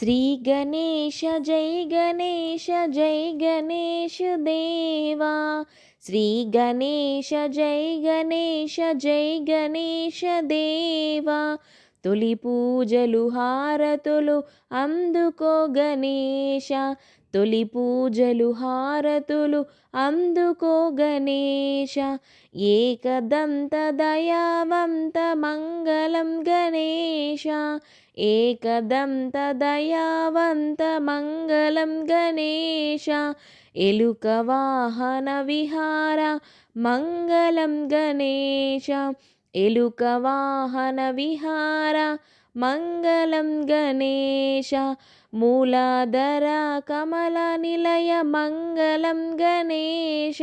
श्री गणेश जय गणेश जय गणेश देवा। श्री गणेश जय गणेश जय गणेश देवा। తొలి పూజలు హారతులు అందుకో గణేశ. తొలి పూజలు హారతులు అందుకో గణేశ. ఏకదంత దయావంత మంగళం గణేశ. ఏకదంత దయావంత మంగళం గణేశ. ఎలుక వాహన విహార మంగళం గణేశ. एलुकवाहनविहार मङ्गलं गणेश मूलाधरा कमलनिलय मङ्गलं गणेश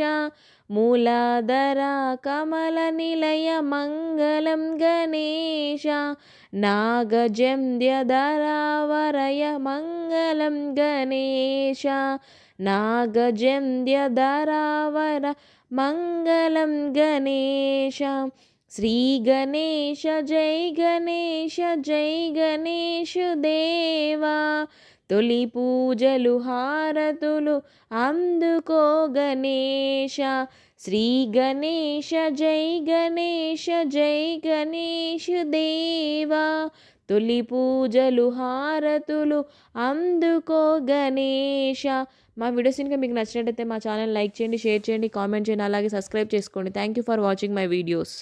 मूलाधरा कमलनिलय मङ्गलं गणेश नागजन्द्यधरावरय मङ्गलं गणेश नागजन्द्यधरावर मङ्गलं गणेश। శ్రీ గణేశ జై గణేశ జై గణేశ దేవా. తొలి పూజలు హారతులు అందుకో గణేశ. శ్రీ గణేశ జై గణేశ జై గణేశ దేవా. తొలి పూజలు హారతులు అందుకో గణేశ. మా వీడియోస్ ఇంకా మీకు నచ్చినట్టయితే మా ఛానల్ లైక్ చేయండి షేర్ చేయండి కామెంట్ చేయండి అలాగే సబ్స్క్రైబ్ చేసుకోండి. Thank you for watching my videos